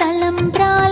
తలంబ్రాల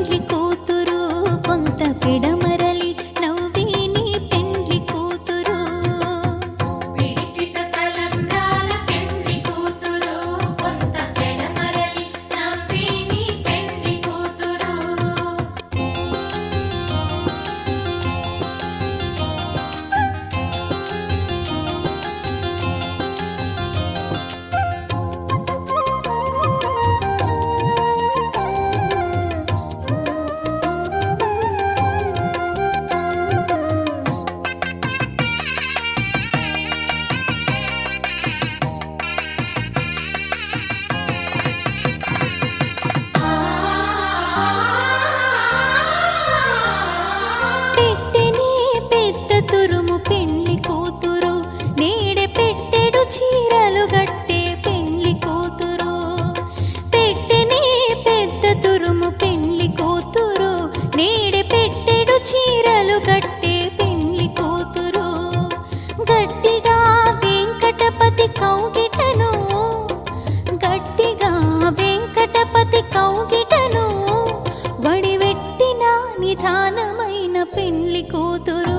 నిధానమైన పెళ్ళి కూతురు